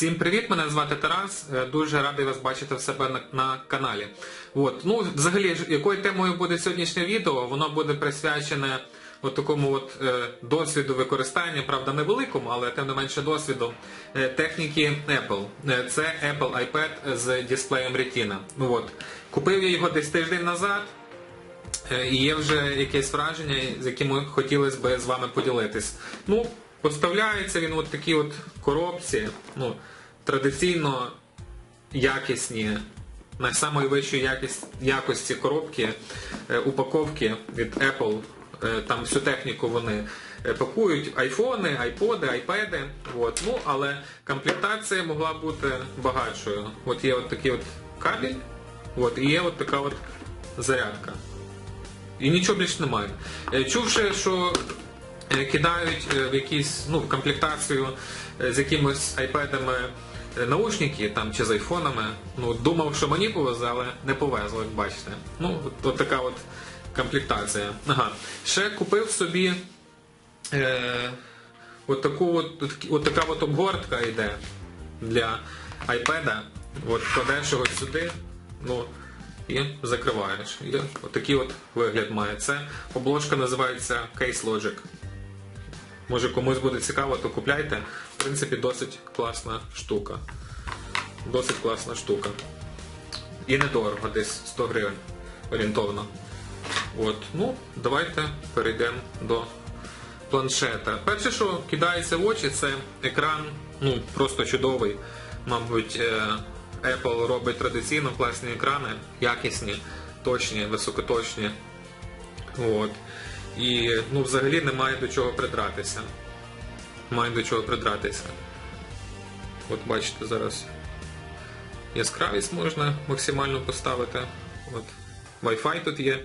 Всім привіт, мене звати Тарас. Е, Дуже радий вас бачити в себе на, на каналі. От, ну, взагалі, якою темою буде сьогоднішнє відео? Воно буде присвячене от такому от е, досвіду використання, правда, невеликому, але тим не менше досвіду е, техніки Apple. Е, Це Apple iPad з дисплеєм Retina. Ну, от. Купив я його десь тиждень назад. Е, І є вже якесь враження, з яким хотілося б з вами поділитись. Ну, поставляється він от такі от коробці, ну, традиційно якісні, на самої якість, якості коробки, е, упаковки від Apple. Е, Там всю техніку вони е, пакують айфони, айподи, айпеди. От. Ну, але комплектація могла бути багатшою. От є от такий от кабель, от, і є от така от зарядка. І нічого більше немає. Чувши, що кидають е, в якісь ну, в комплектацію е, з якимось айпедами е, наушники там чи з айфонами. Ну, думав, що мені повезе, але не повезло, як бачите. Ну, от, от така от комплектація. Ага. Ще купив собі е, от таку от, от, така от обгортка йде для iPad. От кладеш його сюди, ну, і закриваєш. І такий от вигляд має. Це обложка називається Case Logic. Може комусь буде цікаво, то купляйте. В принципі, досить класна штука. Досить класна штука. І недорого, десь 100 гривень орієнтовно. От, ну, давайте перейдемо до планшета. Перше, що кидається в очі, це екран, ну, просто чудовий. Мабуть, е, Apple робить традиційно класні екрани, якісні, точні, високоточні. От. І ну, взагалі немає до чого придратися. Немає до чого придратися. От бачите, зараз яскравість можна максимально поставити. От. Wi-Fi тут є,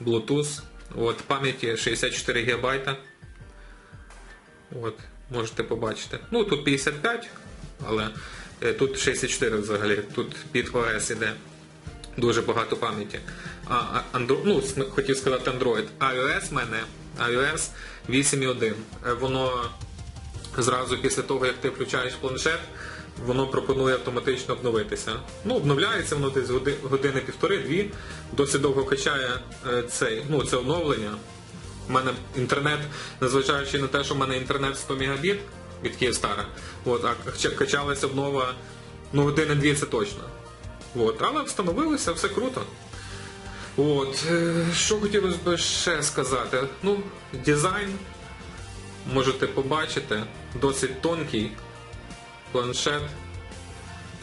Bluetooth, от, пам'яті 64 ГБ. От, можете побачити. Ну, тут 55, але е, тут 64 взагалі, тут під ОС іде. Дуже багато пам'яті. А ну, хотів сказати Android. iOS мене, iOS 8.1. Е, Воно зразу після того, як ти включаєш планшет, воно пропонує автоматично обновитися. Ну, обновляється воно десь години півтори-дві, досить довго качає е, цей, ну, це оновлення. У мене інтернет, незважаючи на те, що в мене інтернет 100 Мбіт від Київстара, от, а кача- качалась обнова ну, години-дві це точно. От, але встановилося, все круто. От, е, що хотілося б ще сказати? Ну, дизайн можете побачити, досить тонкий планшет.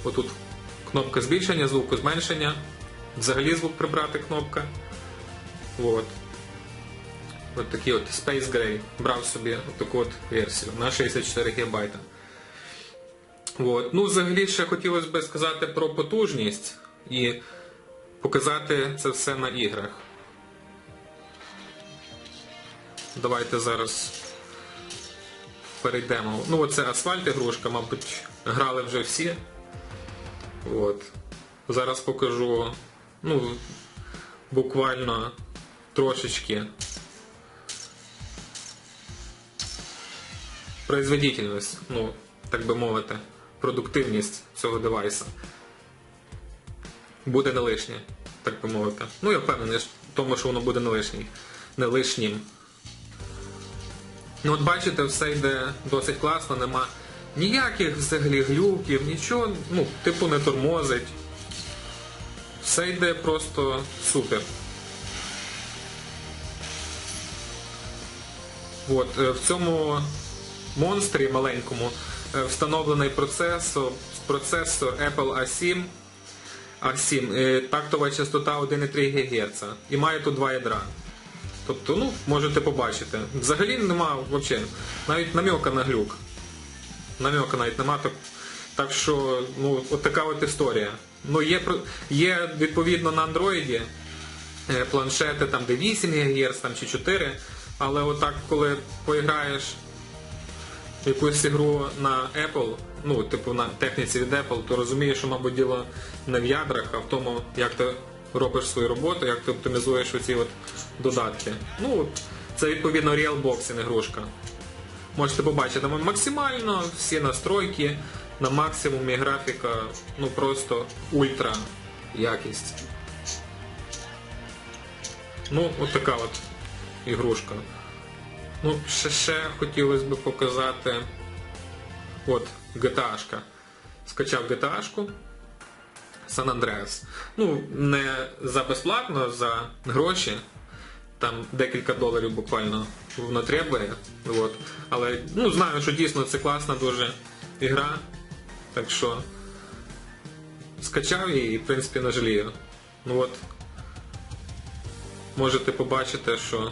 Отут кнопка збільшення звуку, зменшення. Взагалі звук прибрати кнопка. От. От такий от Space Gray. Брав собі таку от версію на 64 ГБ. От. Ну, взагалі ще хотілося б сказати про потужність і показати це все на іграх. Давайте зараз перейдемо. Ну, оце асфальт ігрушка, мабуть, грали вже всі. От. Зараз покажу, ну, буквально трошечки производительність, ну, так би мовити, продуктивність цього девайса буде не лишнє, так би мовити. Ну, я впевнений в тому, що воно буде не лишнім. Не лишнім. Ну от бачите, все йде досить класно, нема ніяких взагалі глюків, нічого, ну, типу не тормозить. Все йде просто супер. От, е, в цьому монстрі маленькому е, встановлений процесор, процесор Apple A7. A7, е, тактова частота 1,3 ГГц. І має тут два ядра. Тобто, ну, можете побачити. Взагалі нема взагалі, навіть намека на глюк. Намека навіть нема. Так, так що, ну, от така от історія. Ну, є, є відповідно на андроїді е, планшети там, де 8 ГГц там, чи 4, але отак, коли поіграєш якусь ігру на Apple, ну, типу на техніці від Apple, то розумієш, що, мабуть, діло не в ядрах, а в тому, як ти робиш свою роботу, як ти оптимізуєш оці от додатки. Ну, це відповідно Realboxing ігрушка. Можете побачити максимально всі настройки, на максимумі графіка, ну просто ультра якість. Ну, от така от ігрушка. Ну, ще, ще хотілося б показати. От, GTA-шка. Скачав GTA-шку. San Andreas. Ну, не за безплатно, за гроші. Там декілька доларів буквально воно требує. От. Але ну, знаю, що дійсно це класна дуже ігра. Так що скачав її і в принципі не жалію. Ну от. Можете побачити, що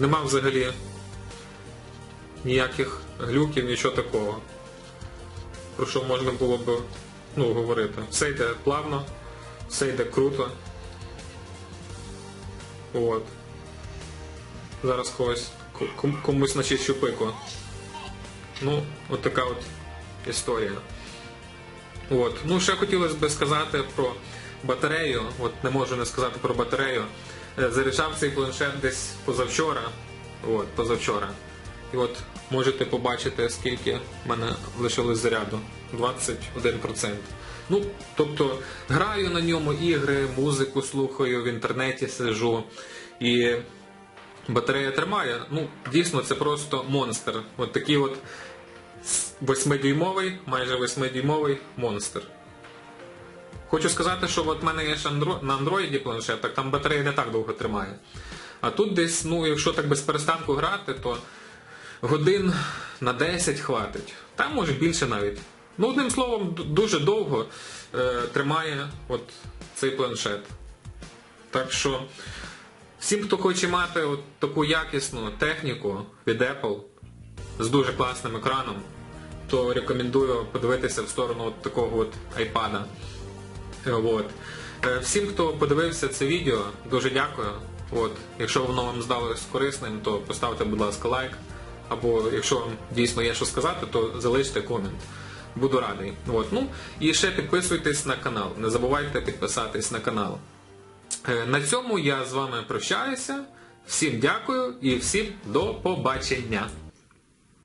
нема взагалі ніяких глюків, нічого такого. Про що можна було б ну, говорити. Все йде плавно, все йде круто. От. Зараз когось ком- комусь начищу пику. Ну, от така от історія. От. Ну, ще хотілося б сказати про батарею. От не можу не сказати про батарею. Е, Заряджав цей планшет десь позавчора. От, позавчора. І от можете побачити, скільки в мене лишилось заряду. 21%. Ну, тобто граю на ньому ігри, музику слухаю, в інтернеті сижу. І батарея тримає. Ну, дійсно, це просто монстр. От такий от 8-дюймовий, майже 8-дюймовий монстр. Хочу сказати, що от в мене є андро... на андроїді планшет, так там батарея не так довго тримає. А тут десь, ну, якщо так без перестанку грати, то годин на 10 хватить. Там може більше навіть. Ну, одним словом, дуже довго е, тримає от цей планшет. Так що всім, хто хоче мати от таку якісну техніку від Apple з дуже класним екраном, то рекомендую подивитися в сторону от такого от iPad. Е, От. Е, Всім, хто подивився це відео, дуже дякую. От. Якщо воно вам здалось корисним, то поставте, будь ласка, лайк. Або якщо вам дійсно є що сказати, то залиште комент. Буду радий. От. Ну, і ще підписуйтесь на канал. Не забувайте підписатись на канал. Е, На цьому я з вами прощаюся. Всім дякую і всім до побачення.